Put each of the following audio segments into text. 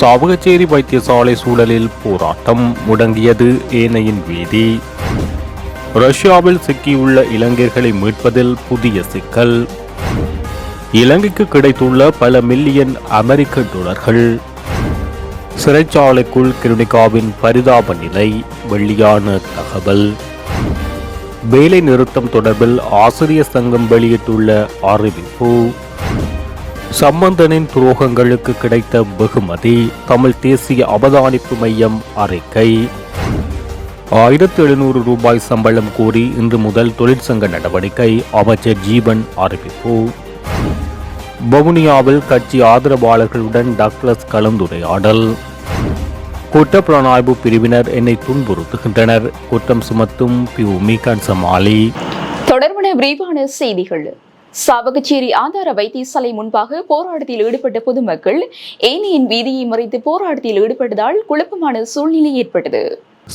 சாவகச்சேரி வைத்தியசாலை சூழலில் போராட்டம் முடங்கியது ஏனையின் வீதி. ரஷ்யாவில் சிக்கியுள்ள இலங்கையர்களை மீட்பதில் புதிய சிக்கல். இலங்கைக்கு கிடைத்துள்ள பல மில்லியன் அமெரிக்க டாலர்கள். சிறைச்சாலைக்குள் கிருணிகாவின் பரிதாப நிலை வெளியான தகவல். வேலை நிறுத்தம் தொடர்பில் ஆசிரியர் சங்கம் வெளியிட்டுள்ள அறிவிப்பு சம்பந்தனின் துரோகங்களுக்கு கிடைத்த வெகுமதி தமிழ் தேசிய அவதானிப்பு மையம் அறிக்கை. ஆயிரத்தி எழுநூறு ரூபாய் சம்பளம் கோரி இன்று முதல் தொழிற்சங்க நடவடிக்கை அமைச்சர் ஜீவன் அறிவிப்பு. வவுனியாவில் கட்சி ஆதரவாளர்களுடன் டக்ளஸ் கலந்துரையாடல். குற்றப்புலனாய்வு பிரிவினர் என்னை துன்புறுத்துகின்றனர். குற்றம் சுமத்தும் பி மீகான் சமாலி தொடர்பான விரிவான செய்திகள். சாவகச்சேரி ஆதார வைத்தியசாலை முன்பாக போராட்டத்தில் ஈடுபட்ட பொதுமக்கள் ஏனையின் வீதியை மறைத்து போராட்டத்தில் ஈடுபட்டதால் குழப்பமான சூழ்நிலை ஏற்பட்டது.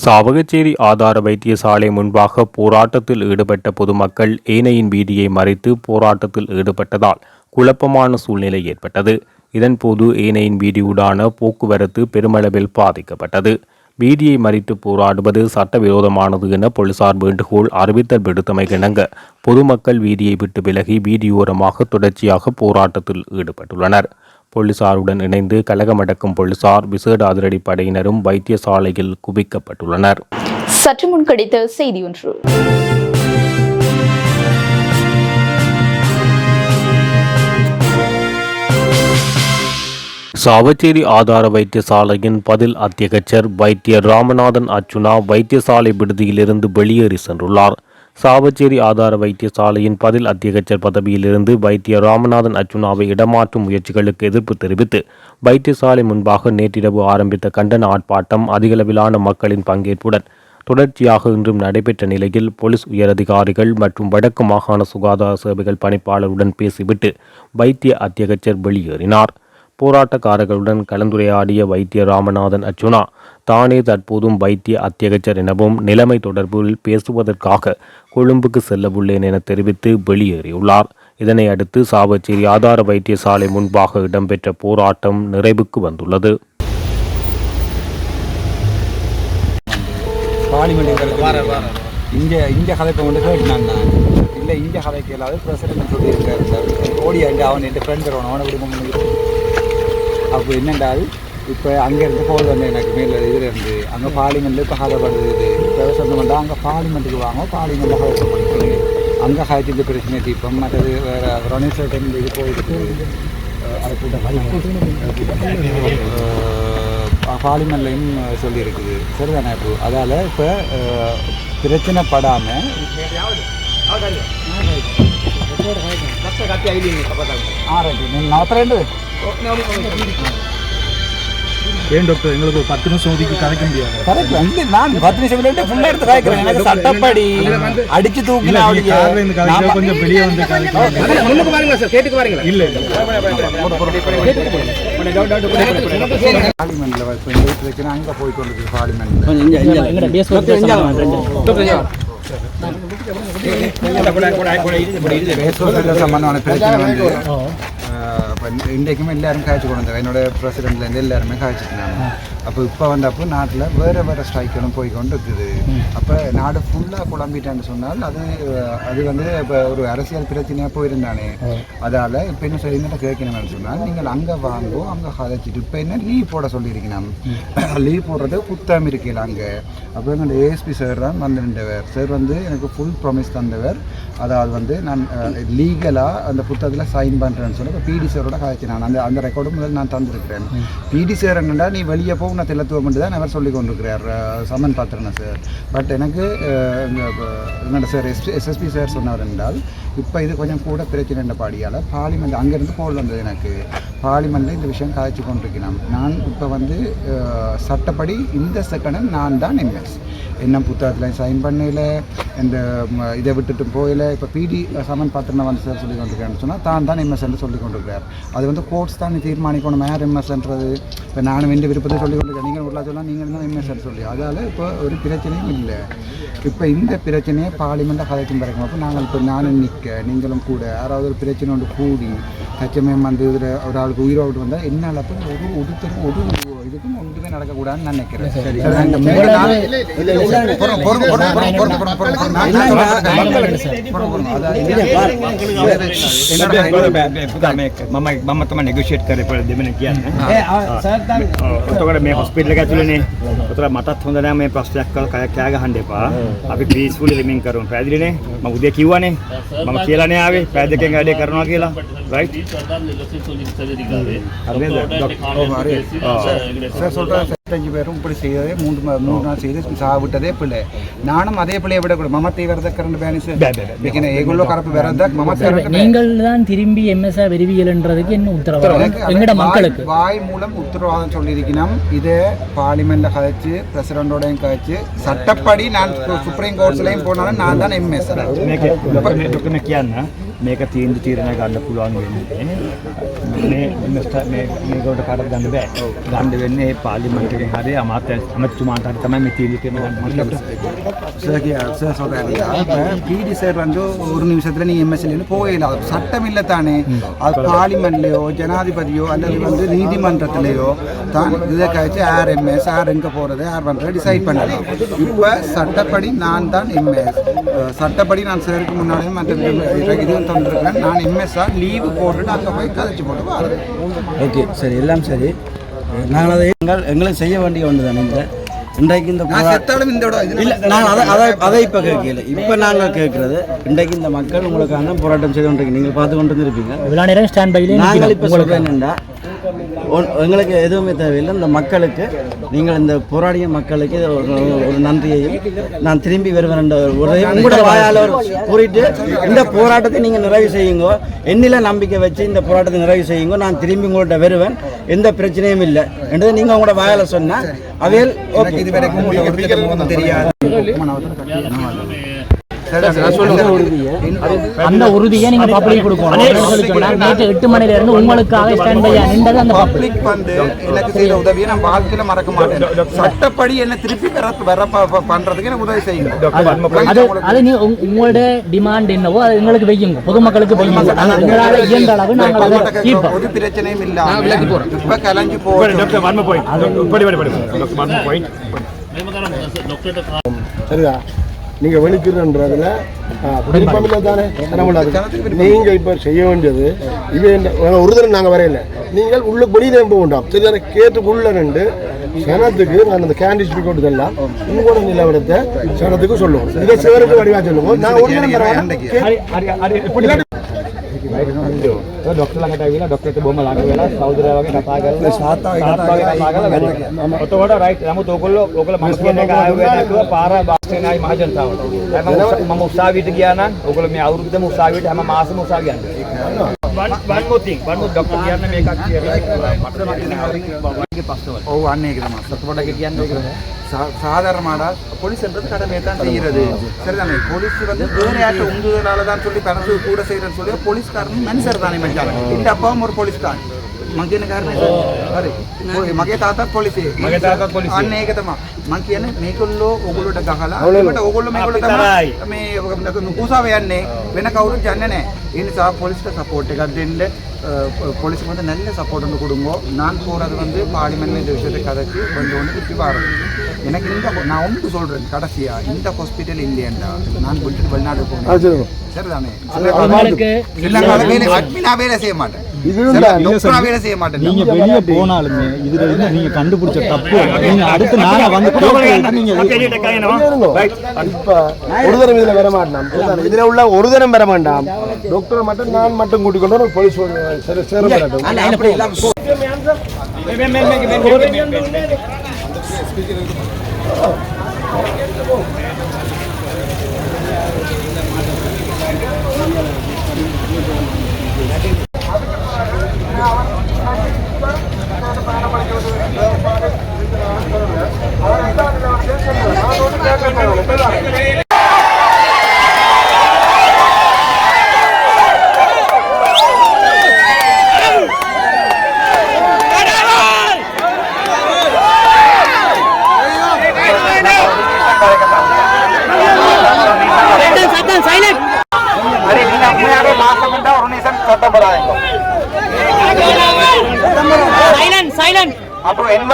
சாவகச்சேரி ஆதார வைத்தியசாலை முன்பாக போராட்டத்தில் ஈடுபட்ட பொதுமக்கள் ஏனையின் வீதியை மறைத்து போராட்டத்தில் ஈடுபட்டதால் குழப்பமான சூழ்நிலை ஏற்பட்டது. இதன்போது ஏனையின் வீதியூடான போக்குவரத்து பெருமளவில் பாதிக்கப்பட்டது. வீதியை மறித்து போராடுவது சட்டவிரோதமானது என போலீசார் வேண்டுகோள் அறிவித்தல் விடுத்தமை இணங்க பொதுமக்கள் வீதியை விட்டு விலகி வீதியோரமாக தொடர்ச்சியாக போராட்டத்தில் ஈடுபட்டுள்ளனர். போலீசாருடன் இணைந்து கலகமடக்கும் போலீசார் விசேட அதிரடி படையினரும் வைத்தியசாலையில் குவிக்கப்பட்டுள்ளனர். சற்று முன் கிடைத்த செய்தி ஒன்று. சாவச்சேரி ஆதார வைத்தியசாலையின் பதில் அத்தியகச்சர் வைத்தியர் ராமநாதன் அர்ச்சுனா வைத்தியசாலை விடுதியிலிருந்து வெளியேறி சென்றுள்ளார். சாவச்சேரி ஆதார வைத்தியசாலையின் பதில் அத்தியகச்சர் பதவியிலிருந்து வைத்தியர் ராமநாதன் அர்ச்சுனாவை இடமாற்றும் முயற்சிகளுக்கு எதிர்ப்பு தெரிவித்து வைத்தியசாலை முன்பாக நேற்றிரவு ஆரம்பித்த கண்டன ஆர்ப்பாட்டம் அதிகளவிலான மக்களின் பங்கேற்புடன் தொடர்ச்சியாக இன்றும் நடைபெற்ற நிலையில் போலீஸ் உயரதிகாரிகள் மற்றும் வடக்கு மாகாண சுகாதார சேவைகள் பணிப்பாளருடன் பேசிவிட்டு வைத்திய அத்தியகச்சர் வெளியேறினார். போராட்டக்காரர்களுடன் கலந்துரையாடிய வைத்திய ராமநாதன் அர்ஜுனா தானே தற்போதும் வைத்திய அத்தியகச்சர் எனவும் நிலைமை தொடர்பில் பேசுவதற்காக கொழும்புக்கு செல்லவுள்ளேன் என தெரிவித்து வெளியேறியுள்ளார். இதனை அடுத்து சாவச்சேரி ஆதார வைத்தியசாலை முன்பாக இடம்பெற்ற போராட்டம் நிறைவுக்கு வந்துள்ளது. இங்கே இங்கே கதைப்பை கொண்டு கேட்டுனாங்க இல்லை இங்கே கதைக்கு இல்லாத பிரசிடென்ட் சொல்லியிருக்காரு. சார் ஓடி அங்கே அவன் என் ஃப்ரெண்ட் வருவான் அவனை விடுக்க அப்போ என்னண்டாது இப்போ அங்கேருந்து போகுது வந்து எனக்கு மேலே இதில் இருந்து அங்கே பார்லிமெண்ட்டில் இப்போ கதைப்படுது இப்போ சொந்தம் பண்ணால் அங்கே பார்லிமெண்ட்டுக்கு வாங்க பார்லிமெண்ட்டில் கதை பண்ணி அங்கே காய்ச்சி இந்த பிரச்சனை தீபம் மற்றது வேறு ரணேஸ்வர் டைம் இது போயிருக்கு அஹ் அது கூட்டம் பார்லிமெண்ட்லையும் சொல்லியிருக்குது. சரிதானே இப்போ அதால் இப்போ பிரச்சனை படாமல் நாற்பத்தி ரெண்டு. ஏன் டாக்டர் எங்களுக்கு ஒரு பத்து நிமிஷம் ஒதுக்கி கதைக்க முடியாது கரெக்ட் வந்து நான் பத்து நிமிஷம் விளையாட்டு ஃபுல்லாக எடுத்து காய்க்கிறேன் எனக்கு சட்டப்படி அடிச்சு தூக்கினா கதைக்க கொஞ்சம் வெளியே வந்து கதைக்க முன்னுக்கு பாருங்க சார் கேட்டுக்கு பாருங்க இல்ல இல்ல பார்லிமெண்ட்ல இப்போ இந்த பிரச்சனை அங்கே போய் கொண்டு பார்லிமெண்ட்ல பேசுவதில் சம்பந்தமான பிரச்சனை வந்து அஹ், இப்போ இன்றைக்குமே எல்லாரும் காய்ச்சி கொண்டு என்னோட பிரசிடென்ட்லேருந்து எல்லாருமே காய்ச்சிட்டாங்க அப்போ இப்போ வந்தப்போ நாட்டில் வேறு வேறு ஸ்ட்ரைக்கெல்லாம் போய் கொண்டு இருக்குது அப்போ நாடு ஃபுல்லாக குழம்பிட்டான்னு சொன்னால் அது அது வந்து இப்போ ஒரு அரசியல் பிரச்சனையாக போயிருந்தானே. அதால் இப்போ என்ன சொல்லி என்ன கேட்கணும்னு சொன்னால் நீங்கள் அங்கே வாங்கோ அங்கே கதைச்சிட்டு இப்போ என்ன லீவ் போட சொல்லியிருக்கணும். லீவ் போடுறது புத்தகம் இருக்கையில் அங்கே. அப்போ எங்களோட ஏஎஸ்பி சார் தான் வந்திருந்தவர். சார் வந்து எனக்கு ஃபுல் ப்ராமிஸ் தந்தவர். அதாவது வந்து நான் லீகலாக அந்த புத்தகத்தில் சைன் பண்ணுறேன்னு சொல்லி இப்போ பிடி சாரோட காய்ச்சி நான் அந்த அந்த ரெக்கார்டும் முதல் நான் தந்திருக்கிறேன். பிடி சார் என்னடா நீ வெளியே போ நான் தெல்லத்துவம் மட்டும் தான் அவர் சொல்லி கொண்டிருக்கிறார் சமன் பாத்திரன் சார் பட் எனக்கு என்னோட சார் எஸ் எஸ்எஸ்பி சார் சொன்னார் என்றால் இப்போ இது கொஞ்சம் கூட பிரச்சனை பாடியால். பார்லிமெண்ட் அங்கேருந்து கோல் வந்தது எனக்கு. பார்லிமெண்ட்டில் இந்த விஷயம் காய்ச்சி கொண்டிருக்கிறேன். நான் இப்போ வந்து சட்டப்படி இந்த செகண்ட் நான் தான் எம்எஸ் என்ன புத்தகத்தில் சைன் பண்ணல இந்த இதை விட்டுட்டு போயில இப்போ பிடி சமன் பாத்திரம் வந்து சார் சொல்லி கொண்டிருக்காருன்னு சொன்னால் தான் தான் எம்எஸ்ன்னு சொல்லி கொண்டிருக்கிறார். அது வந்து கோர்ட்ஸ் தான் தீர்மானிக்கணும் யார் எம்எஸ்ன்றது இப்போ நானும் எந்த விருப்பத்தை சொல்லி கொண்டிருக்கேன் நீங்கள் உள்ள சொல்லலாம் நீங்கள் தான் எம்எஸ்ன்னு சொல்லி. அதால் இப்போ ஒரு பிரச்சனையும் இல்லை. இப்போ இந்த பிரச்சனையை பார்லிமெண்ட்டை கதைக்கும் பிறகு அப்போ நாங்கள் இப்போ நானும் நிற்க நீங்களும் கூட. யாராவது ஒரு பிரச்சனை ஒன்று கூடி. தச்சமயம் வந்து இதில் ஒரு ஆளுக்கு உயிரோடு வந்தால் என்னால் அப்போ ஒரு ஒருத்தரும் ஒரு இதுக்கும் ஒன்றுமே நடக்கக்கூடாதுன்னு நான் நினைக்கிறேன் சரி அந்த மேல நான்- பொறுங்க, பொறுங்க, பொறுங்க, பொறுங்க, பொறுங்க, பொறுங்க, பொறுங்க. நான் நான் சொல்றேன். பொறுங்க, பொறுங்க. அதாவது මම මම තම නෙගෂේට් කරපල දෙමන කියන්න ඔතකට මේ හොස්පිටල ඇතුලනේ ඔතර මටත් හොඳ නෑ මේ ප්‍රශ්නයක් කල කය කෑ ගහන්න එපා අපි පීස්ෆුල් ලිවිං කරුම් පැදිලිනේ මම උදේ කිව්වනේ මම කියලානේ ආවේ පැය දෙකෙන් වැඩේ කරනවා කියලා රයිට් சார் சொல்கிறேன் அஞ்சு பேரும் இப்படி செய்யறதே மூன்று மூணு நாள் செய்து சாவிட்டதே பிள்ளை நானும் அதே பிள்ளையை விடக்கூடாது மமத்தை வரதக்கரண்டு பேனிஸ் பிகின ஏகுள்ள கரப்பு வரதக் மமத்தை நீங்கள் தான் திரும்பி எம்எஸ்ஆ விரிவியல்ன்றதுக்கு என்ன உத்தரவாதம் எங்கட மக்களுக்கு வாய் மூலம் உத்தரவாதம் சொல்லியிருக்கணும் இது பார்லிமெண்ட்ல கதைச்சு பிரசிடண்டோடையும் கதைச்சு சட்டப்படி நான் சுப்ரீம் கோர்ட்ஸ்லயும் போனாலும் நான் தான் எம்எஸ் මේක ඩොක්ටර් කියන්න මේක තීන්දුව තීරණය ගන්න පුළුවන් වෙන්නේ මේ මිස්ටර් මේ මේකට කාටද ගන්න බෑ ගන්න වෙන්නේ පාර්ලිමේන්තු එකෙන් හරි අමාත්‍ය අමතුමාට හරි තමයි මේ තීන්දුව තීරණය ගන්න சார் சொல்றாரு இப்போ பிடி சார் வந்து ஒரு நிமிஷத்துல நீ எம்எஸ்எல்னு போகல அது சட்டம் இல்லை தானே அது பார்லிமெண்ட்லயோ ஜனாதிபதியோ அல்லது வந்து நீதிமன்றத்திலேயோ தான் இதை கழிச்சு யார் எம்எஸ் யார் எங்கே போகிறது யார் பண்ணுறது டிசைட் பண்ணலாம் இப்போ சட்டப்படி நான் தான் எம்எஸ் சட்டப்படி நான் சேருக்கு முன்னாடியே மற்ற இதுவும் தந்திருக்கிறேன். நான் எம்எஸ்ஸாக லீவு போட்டுட்டு அங்கே போய் கதைச்சு போட்டு ஓகே சரி எல்லாம் சரி. நாங்கள் அதை எங்கள் எங்களுக்கு செய்ய வேண்டிய ஒன்று தானே இந்த இன்றைக்கு இந்த இல்லை நாங்கள் அதை அதை அதை இப்போ கேட்கல. இப்போ நாங்கள் கேட்குறது இன்றைக்கு இந்த மக்கள் உங்களுக்கான போராட்டம் செய்து கொண்டிருக்கீங்க நீங்கள் பார்த்து கொண்டு இருப்பீங்க நாங்கள் இப்போ சொல்கிறேன் என்னென்னா எங்களுக்கு எதுவுமே தேவையில்லை. இந்த மக்களுக்கு நீங்கள் இந்த போராடிய மக்களுக்கு ஒரு நன்றியையும் நான் திரும்பி வருவேன் என்ற ஒரு உங்களோட வாயால் கூறிட்டு இந்த போராட்டத்தை நீங்கள் நிறைவு செய்யுங்க. என்னில நம்பிக்கை வச்சு இந்த போராட்டத்தை நிறைவு செய்யுங்க. நான் திரும்பி உங்கள்கிட்ட வருவேன். எந்த பிரச்சனையும் இல்லை. என்றது நீங்கள் உங்களோட வாயால் சொன்னால் அவையில் எனக்கு இது வரைக்கும் ஒருத்தர் முகம் தெரியாது. அந்த உறுதியை? நீங்க பப்ளிக் கொடுக்கணும். நேற்று எட்டு மணில இருந்து உங்களுக்காக ஸ்டாண்ட் பையா நின்றது அந்த பப்ளிக் வந்து எனக்கு செய்த உதவியை நான் வாழ்க்கையில மறக்க மாட்டேன். சட்டப்படி என்ன திருப்பி வர வர பண்றதுக்கு எனக்கு உதவி செய்யுங்க. அது நீ உங்களோட டிமாண்ட் என்னவோ அது எங்களுக்கு வையுங்க. பொதுமக்களுக்கு வையுங்க. உங்களால இயன்ற அளவு நாங்கள் ஒரு பிரச்சனையும் இல்லாம இப்ப கலைஞ்சு போய் டாக்டர் வர்ம போயிட் இப்படி படி படி டாக்டர் வர்ம போயிட் சரிதா? நீங்கள் வெளிக்கிறன்றதுல விருப்பம் இல்லை தானே நீங்கள் இப்போ செய்ய வேண்டியது இது என்ன ஒரு தடவை நாங்கள் வரையில நீங்கள் உள்ள வெளியில போக வேண்டாம் சரிதானே கேட்டுக்குள்ள நின்று சனத்துக்கு நான் அந்த கேண்டிஸ் ஸ்பீக் இதெல்லாம் உங்களோட நிலவரத்தை சனத்துக்கு சொல்லுவோம் இதை சிவருக்கு வடிவா சொல்லுவோம் நான் ஒரு தடவை ડોક્ટર ළඟට આવીලා ડોક્ટર બહુ લાગે වෙලා සෞදරය වගේ කතා කරලා සාත්තා වගේ කතා කරලා එතකොට රයිට් නමුත් ඕගොල්ලෝ ඕගොල්ලෝ මස් කියන්නේ ආවේ නැතුව පාර බාස්ටේනායි මහජනතාවට. මම උසාවියට ගියා නම් ඕගොල්ලෝ මේ අවුරුද්දම උසාවියට හැම මාසෙම උසාවියට යනවා one one more thing one more doctor කියන්න මේකක් කියලා මට මගේ ප්‍රශ්නවල. ஓ அன்னைக்குதான் சத்தப்பட்ட කියන්නේ சா- சாதாரணமாடா போலீஸ்ன்றது கடமையை தான் செய்கிறது சரிதானே போலீஸ் வந்து வேற யார்ட்ட உந்துதலால தான் சொல்லி பணத்து கூட செய்யறேன்னு சொல்லி போலீஸ்காரன் மனுஷர் தானே மச்சான் இந்த அப்பாவும் ஒரு போலீஸ்காரன் මං කියන කාරණේ හරි. ඔය මගේ තාත්තා පොලිසියේ. මගේ තාත්තා පොලිසියේ. අන්න ඒක තමයි. මං කියන්නේ මේගොල්ලෝ ඕගොල්ලෝට ගහලා ඒකට ඕගොල්ලෝ මේගොල්ලෝ තමයි මේ කුසාව යන්නේ. වෙන කවුරුත් යන්නේ නැහැ. ඒ නිසා පොලිසියට සපෝට් එකක් දෙන්න පොලිසිය මත நல்ல சப்போர்ட் வந்து கொடுங்க நான் போகிறது வந்து பார்லிமெண்ட் இந்த விஷயத்தை கதைச்சு கொஞ்சம் ஒன்று திருப்பி வரணும் எனக்கு இந்த நான் ஒன்று சொல்கிறேன் கடைசியாக இந்த ஹாஸ்பிட்டல் இல்லையண்டா நான் போயிட்டு வெளிநாடு போகிறேன் சரிதானே சில வேலை செய்ய மாட்டேன் வேலை செய்ய நீங்க வெளியே போனாலுமே இதுல நீங்க கண்டுபிடிச்ச தப்பு நீங்க அடுத்து நாங்க வந்து ஒரு தரம் இதுல வர மாட்டான் இதுல உள்ள ஒரு தரம் வர மாட்டான் டாக்டர் மட்டும் நான் மட்டும் கூட்டிக் கொண்டு போலீஸ்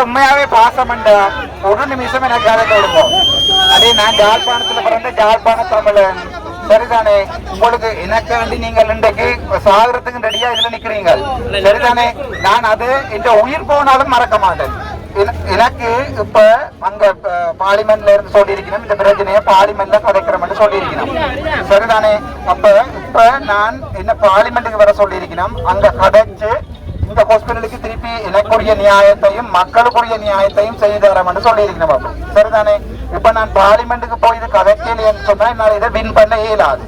அப்போ உண்மையாவே பாசம் ஒரு நிமிஷம் எனக்கு அதை கொடுப்போம் அதே நான் ஜாழ்ப்பாணத்துல பிறந்த ஜாழ்ப்பாண தமிழன் சரிதானே உங்களுக்கு எனக்கு வேண்டி நீங்கள் இன்றைக்கு சாகரத்துக்கு ரெடியா இதுல நிக்கிறீங்க சரிதானே நான் அது இந்த உயிர் போனாலும் மறக்க மாட்டேன் எனக்கு இப்ப அங்க பார்லிமெண்ட்ல இருந்து சொல்லியிருக்கணும் இந்த பிரச்சனையை பார்லிமெண்ட்ல கதைக்கிறோம்னு சொல்லியிருக்கணும் சரிதானே அப்ப இப்ப நான் என்ன பார்லிமெண்ட்டுக்கு வர சொல்லியிருக்கணும் அங்க கதைச்சு இந்த ஹாஸ்பிட்டலுக்கு திருப்பி எனக்குரிய நியாயத்தையும் மக்களுக்குரிய நியாயத்தையும் செய்து தரேன் சொல்லியிருக்கணும் பாபு. சரிதானே? இப்ப நான் பார்லிமெண்ட்டுக்கு போய் இது கதைக்கலைன்னு சொன்னா என்னால் இதை வின் பண்ண இயலாது.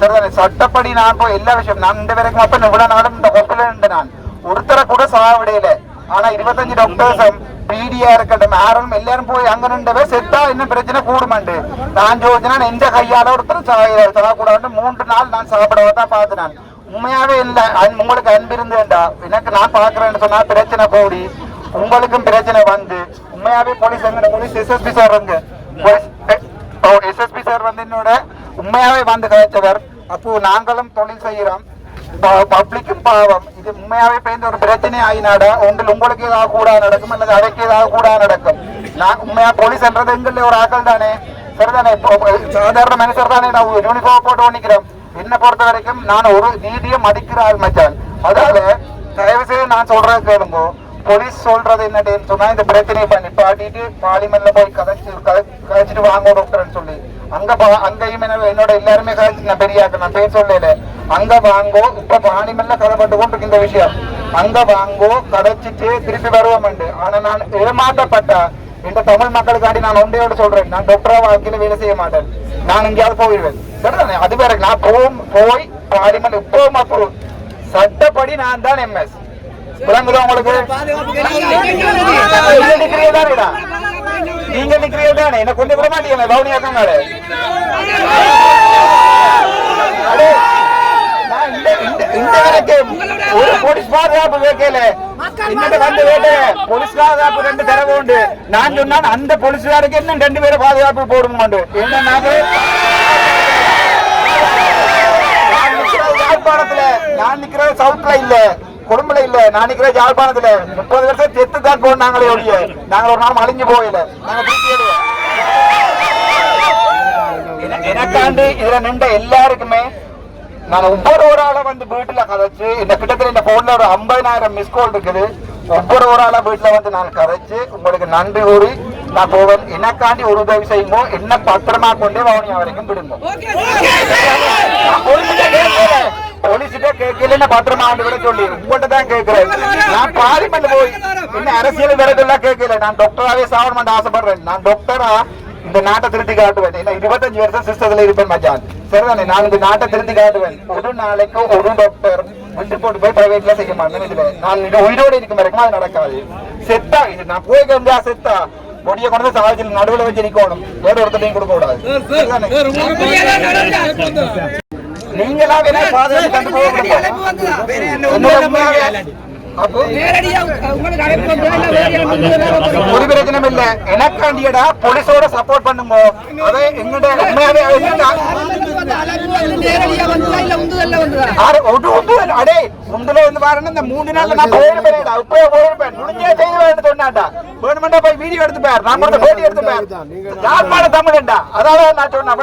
சரிதானே? சட்டப்படி நான் போய் எல்லா விஷயம் நான் இந்த வரைக்கும் அப்ப இவ்வளவு நாளும் இந்த ஹாஸ்பிட்டல் உண்டு நான். ஒருத்தரை கூட சாவிடையில ஆனா இருபத்தஞ்சு டாக்டர்ஸும் பிடிஆ இருக்கட்டும் ஆரம் எல்லாரும் போய் அங்க நின்றவே செத்தா என்ன பிரச்சனை கூடுமாண்டு. நான் ஜோதினா எந்த கையால ஒருத்தர் சாகக்கூடாது மூன்று நாள் நான் சாப்பிடவதான் பார்த்து நான். உண்மையாவே இல்ல. அன்- உங்களுக்கு அன்பு இருந்தேன்டா எனக்கு நான் பாக்குறேன்னு சொன்னா பிரச்சனை கூடி உங்களுக்கும் பிரச்சனை வந்து. உண்மையாவே போலீஸ் எங்க போலீஸ் எஸ்எஸ்பி சார் வந்து. எஸ்எஸ்பி சார் வந்து என்னோட உண்மையாவே வந்து கதைச்சவர் அப்போ நாங்களும் தொழில் செய்யறோம். பப்ளிக்கும் பாவம். இது உண்மையாவே பேருந்து ஒரு பிரச்சனை ஆயினாடா ஒன்றில் உங்களுக்கு ஏதாவது கூட நடக்கும் அல்லது அவைக்கு ஏதாவது கூட நடக்கும். நான் உண்மையா போலீஸ்ன்றது எங்கள்ல ஒரு ஆக்கள் தானே சரிதானே சாதாரண மனுஷர் தானே நான் யூனிஃபார்ம் போட்டு ஒண்ணிக்கிறேன் என்னை பொறுத்த வரைக்கும் நான் ஒரு நீதியை மதிக்கிற ஆள் மச்சான். அதாவது தயவு செய்து நான் சொல்றது கேளுங்கோ. போலீஸ் சொல்றது என்னன்னு சொன்னா இந்த பிரச்சனையை பண்ணி பாட்டிட்டு பாலிமல்ல போய் கதைச்சு கதைச்சிட்டு வாங்க டாக்டர்னு சொல்லி. அங்க பா- அங்கேயும் என்ன- என்னோட எல்லாருமே கதைச்சு நான் பெரிய நான் பேர் சொல்லல. அங்க வாங்கோ இப்ப பாலிமல்ல கதைப்பட்டு கொண்டு இந்த விஷயம். அங்க வாங்கோ கதைச்சிட்டு திருப்பி வருவோம் ஆனா நான் ஏமாற்றப்பட்ட இந்த தமிழ் மக்களுக்காண்டி நான் ஒன்றையோடு சொல்றேன். நான் டாக்டரா வாழ்க்கையில வேலை செய்ய மாட்டேன். நான் எங்கேயாவது போயிடுவேன் சரிதானே? அது வேற நான் போகும் போய் பார்லிமெண்ட் இப்பவும் அப்புறம் சட்டப்படி நான் தான் எம்எஸ் விளங்குதா உங்களுக்கு? நீங்க நிக்கிறீங்கதானேடா நீங்க என்ன கொஞ்சம் விட மாட்டீங்க. பவுனியாக்கம் அடே, இந்த இந்த- இந்த ஒரு போலீஸ் பாதுகாப்பு வைக்கல இன்னொரு வந்து வேட்ட போலீஸ் பாதுகாப்பு ரெண்டு தரவு உண்டு. நான் சொன்னான் அந்த போலீஸ்காருக்கு இன்னும் ரெண்டு பேரை பாதுகாப்பு போடுமாண்டு என்ன யாழ்ப்பாணத்துல நான் நிக்கிறது சவுத்ல இல்ல. கொழும்புல இல்ல. நான் நிக்கிறது யாழ்ப்பாணத்துல. முப்பது வருஷம் செத்து தான் போனாங்களே ஒழிய. நாங்க ஒரு நாள் அழிஞ்சு போயில நாங்க திருப்பி எனக்காண்டு இதுல நின்ற எல்லாருக்குமே நான் ஒவ்வொரு ஒரு ஆளை வந்து வீட்டுல கதைச்சு இந்த கிட்டத்தட்ட இந்த போன்ல ஒரு ஐம்பதாயிரம் மிஸ் கால் இருக்குது. ஒவ்வொரு ஒரு ஆளா வீட்டுல வந்து நான் கதைச்சு உங்களுக்கு நன்றி கூறி நான் போவேன். எனக்காண்டி ஒரு உதவி செய்யுமோ என்ன பத்திரமா கொண்டே வவுனியா வரைக்கும் விடுங்க. போலீஸ்கிட்ட கேட்கல. பத்திரமா வந்து விட சொல்லி உங்கள்கிட்ட தான் கேட்கிறேன். நான் பார்லிமெண்ட் போய் என்ன அரசியல் விரதெல்லாம் கேட்கல. நான் டாக்டராவே சாவணும் ஆசைப்படுறேன். நான் டாக்டரா இந்த நாட்டை திருத்தி காட்டுவேன். ஏன்னா இருபத்தஞ்சு வருஷம் சிஸ்டத்துல இருப்பேன் மச்சான். சரிதானே? நான் இந்த நாட்டை திருத்தி காட்டுவேன். ஒரு நாளைக்கு ஒரு டாக்டர் விட்டு போட்டு போய் பிரைவேட்ல செய்ய மாட்டேன் இதுல நான் இது உயிரோடு இருக்கும் வரைக்கும் அது நடக்காது. செத்தா இது நான் போய் கண்டா செத்தா பொடியை கொண்டு சாவத்தில் நடுவுல வச்சு நிக்கணும். வேற ஒருத்தரையும் கொடுக்க கூடாது? நீங்களா வேணா பாதுகாத்து ஒரு பிரச்சனையும் இல்ல. எனக்காண்டியடா போலீஸோட சப்போர்ட் பண்ணுங்க. அதே எங்கட உண்மையாவே அடே முந்தில வந்து பாருங்க இந்த மூணு நாள்ல நான் போயிருப்பேன் இப்பவே போயிருப்பேன். முடிஞ்சே செய்வேன் சொன்னாண்டா வேணுமெண்டா போய் வீடியோ எடுத்து பார் நான் பேட்டி எடுத்து தமிழண்டா அதாவது நான் சொன்னேன்.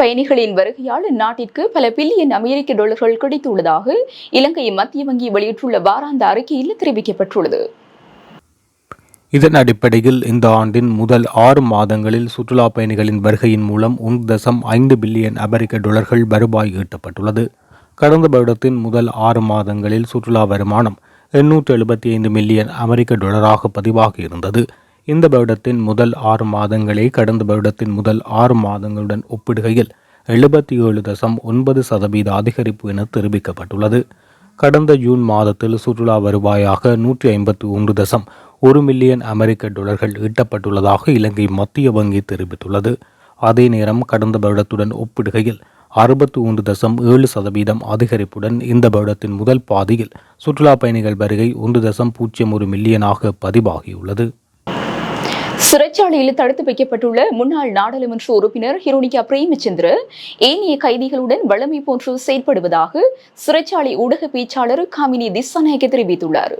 பயணிகளின் வருகையால் நாட்டிற்கு பல பில்லியன் அமெரிக்க டாலர்கள் கிடைத்துள்ளதாக இலங்கை மத்திய வங்கி வெளியிட்டுள்ள வாராந்த அறிக்கையில் தெரிவிக்கப்பட்டுள்ளது. இதன் அடிப்படையில் இந்த ஆண்டின் முதல் ஆறு மாதங்களில் சுற்றுலா பயணிகளின் வருகையின் மூலம் ஒன்று தசம் ஐந்து பில்லியன் அமெரிக்க டாலர்கள் வருவாய் ஈட்டப்பட்டுள்ளது. கடந்த வருடத்தின் முதல் ஆறு மாதங்களில் சுற்றுலா வருமானம் எண்ணூற்று எழுபத்தி ஐந்து மில்லியன் அமெரிக்க டாலராக பதிவாகி இருந்தது. இந்த வருடத்தின் முதல் ஆறு மாதங்களே கடந்த வருடத்தின் முதல் ஆறு மாதங்களுடன் ஒப்பிடுகையில் எழுபத்தி ஏழு தசம் ஒன்பது சதவீத அதிகரிப்பு என தெரிவிக்கப்பட்டுள்ளது. கடந்த ஜூன் மாதத்தில் சுற்றுலா வருவாயாக நூற்றி ஐம்பத்தி ஒன்று தசம் ஒரு மில்லியன் அமெரிக்க டாலர்கள் ஈட்டப்பட்டுள்ளதாக இலங்கை மத்திய வங்கி தெரிவித்துள்ளது. அதே நேரம் கடந்த வருடத்துடன் ஒப்பிடுகையில் அறுபத்து ஒன்று தசம் ஏழு சதவீதம் அதிகரிப்புடன் இந்த வருடத்தின் முதல் பாதியில் சுற்றுலா பயணிகள் வருகை ஒன்று தசம் பூஜ்ஜியம் ஒரு மில்லியனாக பதிவாகியுள்ளது. சிறைச்சாலையில் தடுத்து வைக்கப்பட்டுள்ள முன்னாள் நாடாளுமன்ற உறுப்பினர் ஹிரோனிகா பிரேமச்சந்திர ஏனைய கைதிகளுடன் வளமை போன்று செயற்படுவதாக சிறைச்சாலை ஊடக பேச்சாளர் காமினி திசாநாயக்க தெரிவித்துள்ளார்.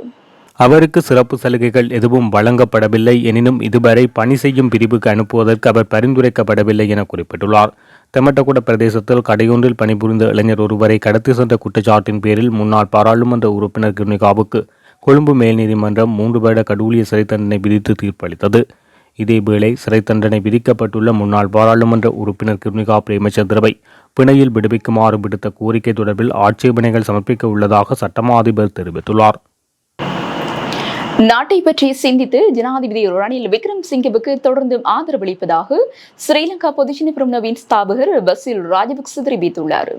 அவருக்கு சிறப்பு சலுகைகள் எதுவும் வழங்கப்படவில்லை எனினும் இதுவரை பணி செய்யும் பிரிவுக்கு அனுப்புவதற்கு அவர் பரிந்துரைக்கப்படவில்லை என குறிப்பிட்டுள்ளார். தெமட்டகுட பிரதேசத்தில் கடையொன்றில் பணிபுரிந்த இளைஞர் ஒருவரை கடத்தி சென்ற குற்றச்சாட்டின் பேரில் முன்னாள் பாராளுமன்ற உறுப்பினர் கிருணிகாவுக்கு கொழும்பு மேல்நீதிமன்றம் மூன்று வருட கடூழிய சிறை தண்டனை விதித்து தீர்ப்பளித்தது. இதேவேளை சிறை தண்டனை விதிக்கப்பட்டுள்ள முன்னாள் பாராளுமன்ற உறுப்பினர் கிருணிகா பிரேமச்சந்திரவை பிணையில் விடுவிக்குமாறு விடுத்த கோரிக்கை தொடர்பில் ஆட்சேபனைகள் சமர்ப்பிக்க உள்ளதாக சட்டமா அதிபர் தெரிவித்துள்ளார். நாட்டை பற்றி சிந்தித்து ஜனாதிபதி ரணில் விக்ரம் சிங்கவுக்கு தொடர்ந்தும் ஆதரவளிப்பதாக ஸ்ரீலங்கா பொதுஜன பிரமுனவின் ஸ்தாபகர் பசில் ராஜபக்ச தெரிவித்துள்ளார்.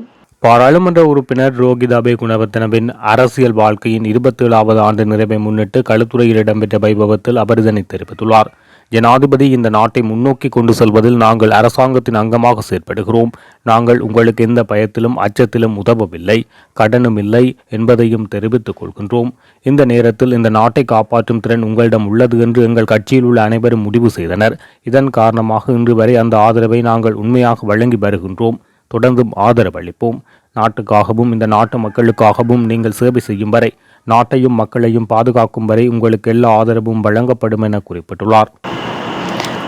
பாராளுமன்ற உறுப்பினர் ரோகிதாபே குணவர்த்தனவின் அரசியல் வாழ்க்கையின் இருபத்தேழாவது ஆண்டு நிறைவை முன்னிட்டு களுத்துறையில் இடம்பெற்ற வைபவத்தில் அவர் இதனை தெரிவித்துள்ளார். ஜனாதிபதி இந்த நாட்டை முன்னோக்கி கொண்டு செல்வதில் நாங்கள் அரசாங்கத்தின் அங்கமாக செயற்படுகிறோம். நாங்கள் உங்களுக்கு எந்த பயத்திலும் அச்சத்திலும் உதவவில்லை கடனும் இல்லை என்பதையும் தெரிவித்துக் கொள்கின்றோம். இந்த நேரத்தில் இந்த நாட்டை காப்பாற்றும் திறன் உங்களிடம் உள்ளது என்று எங்கள் கட்சியில் உள்ள அனைவரும் முடிவு செய்தனர். இதன் காரணமாக இன்று வரை அந்த ஆதரவை நாங்கள் உண்மையாக வழங்கி வருகின்றோம். தொடர்ந்தும் ஆதரவளிப்போம். நாட்டுக்காகவும் இந்த நாட்டு மக்களுக்காகவும் நீங்கள் சேவை செய்யும் வரை நாட்டையும் மக்களையும் பாதுகாக்கும் வரை உங்களுக்கு எல்லா ஆதரவும் வழங்கப்படும் என குறிப்பிட்டுள்ளார்.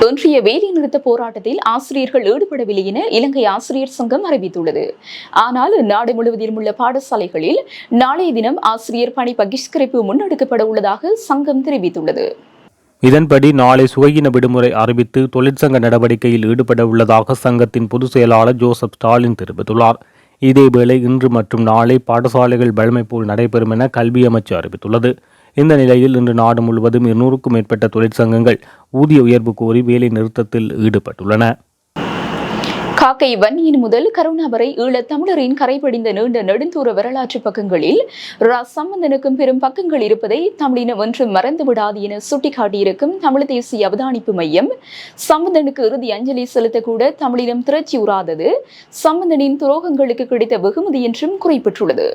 இன்றைய வேலைநிறுத்த போராட்டத்தில் ஆசிரியர்கள் ஈடுபடவில்லை என இலங்கை ஆசிரியர் சங்கம் அறிவித்துள்ளது. ஆனால் நாடு முழுவதிலும் உள்ள பாடசாலைகளில் நாளைய தினம் ஆசிரியர் பணி பகிஷ்கரிப்பு முன்னெடுக்கப்பட உள்ளதாக சங்கம் தெரிவித்துள்ளது. இதன்படி நாளை சுகையின விடுமுறை அறிவித்து தொழிற்சங்க நடவடிக்கையில் ஈடுபட உள்ளதாக சங்கத்தின் பொதுச் செயலாளர் ஜோசப் ஸ்டாலின் தெரிவித்துள்ளார். இதேவேளை இன்று மற்றும் நாளை பாடசாலைகள் வழமை போல் நடைபெறும் என கல்வி அமைச்சு அறிவித்துள்ளது. இந்த நிலையில் இன்று நாடு முழுவதும் இருநூறுக்கும் மேற்பட்ட தொழிற்சங்கங்கள் ஊதிய உயர்வு கோரி வேலை நிறுத்தத்தில் ஈடுபட்டுள்ளன. காக்கை வன்னியின் முதல் கருணா வரை ஈழத் தமிழரின் கரைபடிந்த நீண்ட நெடுந்தூர வரலாற்று பக்கங்களில் ரா சம்பந்தனுக்கும் பெரும் பக்கங்கள் இருப்பதை தமிழினம் ஒன்று மறந்து விடாது என சுட்டிக்காட்டியிருக்கும் தமிழ் தேசிய அவதானிப்பு மையம். சம்பந்தனுக்கு இறுதி அஞ்சலி செலுத்தக்கூட தமிழினம் திரட்சி உறாதது சம்பந்தனின் துரோகங்களுக்கு கிடைத்த வெகுமதி என்றும் குறிப்பிட்டுள்ளது.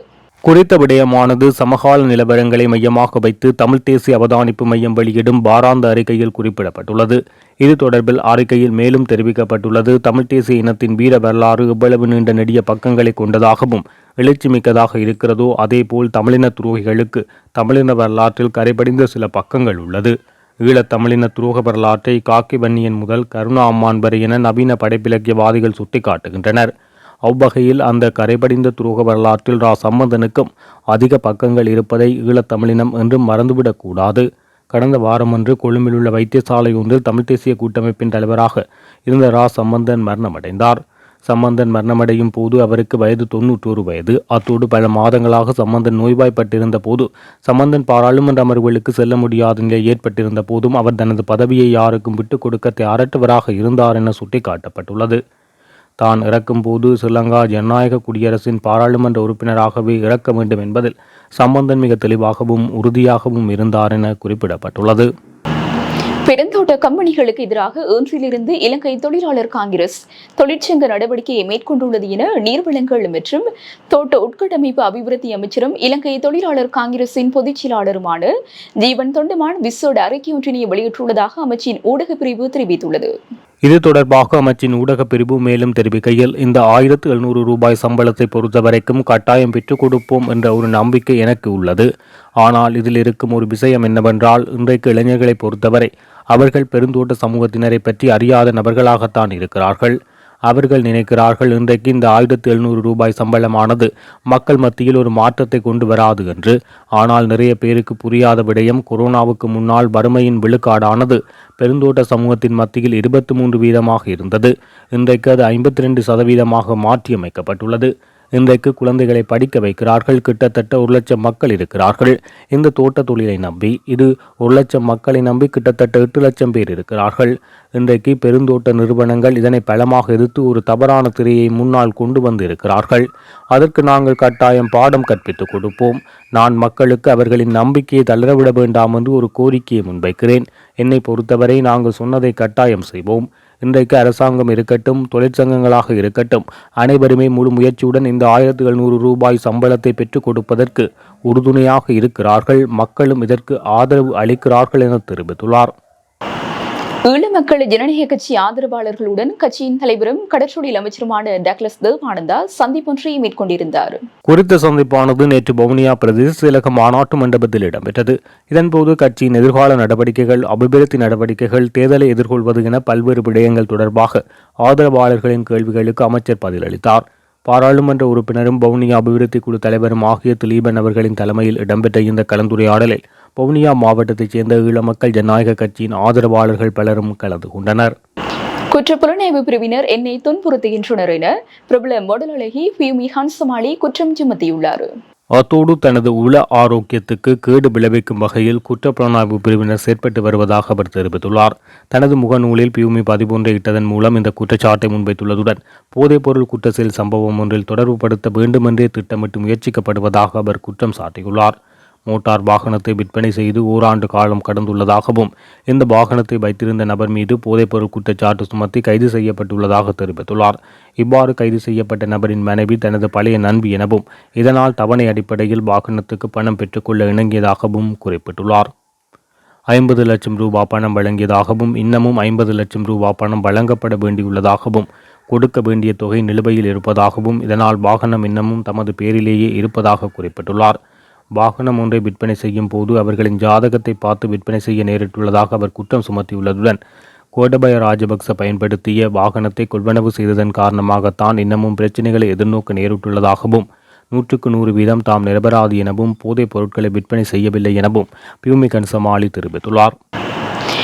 குறித்த விடயமானது சமகால நிலவரங்களை மையமாக வைத்து தமிழ் தேசிய அவதானிப்பு மையம் வெளியிடும் வாராந்த அறிக்கையில் குறிப்பிடப்பட்டுள்ளது. இது தொடர்பில் அறிக்கையில் மேலும் தெரிவிக்கப்பட்டுள்ளது. தமிழ் தேசிய இனத்தின் வீர வரலாறு எவ்வளவு நீண்ட நெடிய பக்கங்களை கொண்டதாகவும் எழுச்சிமிக்கதாக இருக்கிறதோ அதேபோல் தமிழின துரோகிகளுக்கு தமிழின வரலாற்றில் கரைபடிந்த சில பக்கங்கள் உள்ளது. ஈழத்தமிழின துரோக வரலாற்றை காக்கி வன்னியன் முதல் கருணா அம்மான் வரை என நவீன படைப்பிலக்கியவாதிகள் சுட்டிக்காட்டுகின்றனர். அவ்வகையில் அந்த கரைபடிந்த துரோக வரலாற்றில் ரா சம்பந்தனுக்கும் அதிக பக்கங்கள் இருப்பதை ஈழத்தமிழினம் என்றும் மறந்துவிடக்கூடாது கடந்த வாரமன்று கொழும்பிலுள்ள வைத்தியசாலை ஒன்றில் தமிழ் தேசிய கூட்டமைப்பின் தலைவராக இருந்த ரா. சம்பந்தன் மரணமடைந்தார். சம்பந்தன் மரணமடையும் போது அவருக்கு வயது தொன்னூற்றோரு வயது. அத்தோடு பல மாதங்களாக சம்பந்தன் நோய்வாய்ப்பட்டிருந்த போது சம்பந்தன் பாராளுமன்ற அமர்வுகளுக்கு செல்ல முடியாத நிலை ஏற்பட்டிருந்த போதும் அவர் தனது பதவியை யாருக்கும் விட்டுக் கொடுக்க தயாரற்றவராக இருந்தார் என சுட்டிக்காட்டப்பட்டுள்ளது. தான் இறக்கும்போது ஸ்ரீலங்கா ஜனநாயக குடியரசின் பாராளுமன்ற உறுப்பினராகவே இறக்க வேண்டும் என்பதில் சம்பந்தன் மிக தெளிவாகவும் உறுதியாகவும் இருந்தார் என குறிப்பிடப்பட்டுள்ளது. பெருந்தோட்ட கம்பெனிகளுக்கு எதிராக இன்றிலிருந்து இலங்கை தொழிலாளர் காங்கிரஸ் தொழிற்சங்க நடவடிக்கையை மேற்கொண்டுள்ளது என நீர்வளங்கள் மற்றும் தோட்ட உட்கட்டமைப்பு அபிவிருத்தி அமைச்சரும் இலங்கை தொழிலாளர் காங்கிரசின் பொதுச் செயலாளருமான ஜீவன் தொண்டமான் விசோட அறிக்கை ஒன்றினை வெளியிட்டுள்ளதாக அமைச்சின் ஊடகப் பிரிவு தெரிவித்துள்ளது. இது தொடர்பாக அமைச்சின் ஊடகப் பிரிவு மேலும் தெரிவிக்கையில் இந்த ஆயிரத்து எழுநூறு ரூபாய் சம்பளத்தை பொறுத்தவரைக்கும் கட்டாயம் பெற்றுக் கொடுப்போம் என்ற ஒரு நம்பிக்கை எனக்கு உள்ளது. ஆனால் இதில் இருக்கும் ஒரு விஷயம் என்னவென்றால் இன்றைக்கு இளைஞர்களை பொறுத்தவரை அவர்கள் பெருந்தோட்ட சமூகத்தினரை பற்றி அறியாத நபர்களாகத்தான் இருக்கிறார்கள். அவர்கள் நினைக்கிறார்கள் இன்றைக்கு இந்த ஆயிரத்து எழுநூறு ரூபாய் சம்பளமானது மக்கள் மத்தியில் ஒரு மாற்றத்தை கொண்டு வராது என்று. ஆனால் நிறைய பேருக்கு புரியாத விடயம் கொரோனாவுக்கு முன்னால் வறுமையின் விழுக்காடானது பெருந்தோட்ட சமூகத்தின் மத்தியில் இருபத்தி மூன்று வீதமாக இருந்தது. இன்றைக்கு அது ஐம்பத்தி ரெண்டு சதவீதமாக மாற்றியமைக்கப்பட்டுள்ளது. இன்றைக்கு குழந்தைகளை படிக்க வைக்கிறார்கள். கிட்டத்தட்ட ஒரு லட்சம் மக்கள் இருக்கிறார்கள். இந்த தோட்ட தொழிலை நம்பி இது ஒரு லட்சம் மக்களை நம்பி கிட்டத்தட்ட எட்டு லட்சம் பேர் இருக்கிறார்கள். இன்றைக்கு பெருந்தோட்ட நிறுவனங்கள் இதனை பலமாக எதிர்த்து ஒரு தவறான திரையை முன்னால் கொண்டு வந்து இருக்கிறார்கள் அதற்கு நாங்கள் கட்டாயம் பாடம் கற்பித்துக் கொடுப்போம். நான் மக்களுக்கு அவர்களின் நம்பிக்கையை தளரவிட வேண்டாம் என்று ஒரு கோரிக்கையை முன்வைக்கிறேன். என்னை பொறுத்தவரை நாங்கள் சொன்னதை கட்டாயம் செய்வோம். இன்றைக்கு அரசாங்கம் இருக்கட்டும் தொழிற்சங்கங்களாக இருக்கட்டும் அனைவருமே முழு முயற்சியுடன் இந்த ஆயிரத்தி எழுநூறு ரூபாய் சம்பளத்தை பெற்றுக் கொடுப்பதற்கு உறுதுணையாக இருக்கிறார்கள். மக்களும் இதற்கு ஆதரவு அளிக்கிறார்கள் என தெரிவித்துள்ளார். மக்கள் ஜனநாயக கட்சி ஆதரவாளர்களுடன் கட்சியின் தலைவரும் கடற்றொழில் அமைச்சருமான டக்ளஸ் தேவானந்தா சந்திப்பொன்றை மேற்கொண்டிருந்தார். குறித்த சந்திப்பானது நேற்று வவுனியா பிரதேச செயலக மாநாட்டு மண்டபத்தில் இடம்பெற்றது. இதன்போது கட்சியின் எதிர்கால நடவடிக்கைகள் அபிவிருத்தி நடவடிக்கைகள் தேர்தலை எதிர்கொள்வது என பல்வேறு விடயங்கள் தொடர்பாக ஆதரவாளர்களின் கேள்விகளுக்கு அமைச்சர் பதிலளித்தார். பாராளுமன்ற உறுப்பினரும் வவுனியா அபிவிருத்தி குழு தலைவரும் ஆகிய திலீபன் அவர்களின் தலைமையில் இடம்பெற்ற இந்த கலந்துரையாடலில் வவுனியா மாவட்டத்தைச் சேர்ந்த ஈழ மக்கள் ஜனநாயக கட்சியின் ஆதரவாளர்கள் பலரும் கலந்து கொண்டனர். குற்றப்புலனாய்வு பிரிவினர் என்னை துன்புறுத்துகின்றனர் என பிரபல மாடல் அழகி பியூமி ஹன்சமாளி குற்றம் சுமத்தியுள்ளார். அத்தோடு தனது உள ஆரோக்கியத்துக்கு கேடு விளைவிக்கும் வகையில் குற்றப்புலனாய்வு பிரிவினர் செயற்பட்டு வருவதாக அவர் தெரிவித்துள்ளார். தனது முகநூலில் பியூமி பதிவொன்றை இட்டதன் மூலம் இந்த குற்றச்சாட்டை முன்வைத்துள்ளதுடன் போதைப்பொருள் குற்ற செயல் சம்பவம் ஒன்றில் தொடர்புபடுத்த வேண்டுமென்றே திட்டமிட்டு முயற்சிக்கப்படுவதாக அவர் குற்றம் சாட்டியுள்ளார். மோட்டார் வாகனத்தை விற்பனை செய்து ஓராண்டு காலம் கடந்துள்ளதாகவும் இந்த வாகனத்தை வைத்திருந்த நபர் மீது போதைப்பொருள் குற்றச்சாட்டு சுமத்தி கைது செய்யப்பட்டுள்ளதாக தெரிவித்துள்ளார். இவ்வாறு கைது செய்யப்பட்ட நபரின் மனைவி தனது பழைய நண்பி எனவும் இதனால் தவணை அடிப்படையில் வாகனத்துக்கு பணம் பெற்றுக்கொள்ள இணங்கியதாகவும் குறிப்பிட்டுள்ளார். ஐம்பது லட்சம் ரூபா பணம் வழங்கியதாகவும் இன்னமும் ஐம்பது லட்சம் ரூபா பணம் வழங்கப்பட வேண்டியுள்ளதாகவும் கொடுக்க வேண்டிய தொகை நிலுவையில் இருப்பதாகவும் இதனால் வாகனம் இன்னமும் தமது பேரிலேயே இருப்பதாக குறிப்பிட்டுள்ளார். வாகனம் ஒன்றை விற்பனை செய்யும் போது அவர்களின் ஜாதகத்தை பார்த்து விற்பனை செய்ய நேரிட்டுள்ளதாக அவர் குற்றம் சுமத்தியுள்ளதுடன் கோடபய ராஜபக்ச பயன்படுத்திய வாகனத்தை கொள்வனவு செய்ததன் காரணமாகத்தான் இன்னமும் பிரச்சினைகளை எதிர்நோக்க நேரிட்டுள்ளதாகவும் நூற்றுக்கு நூறு வீதம் தாம் நிரபராது எனவும் போதைப் பொருட்களை விற்பனை செய்யவில்லை எனவும் பியூமி கன்சமாலி தெரிவித்துள்ளார்.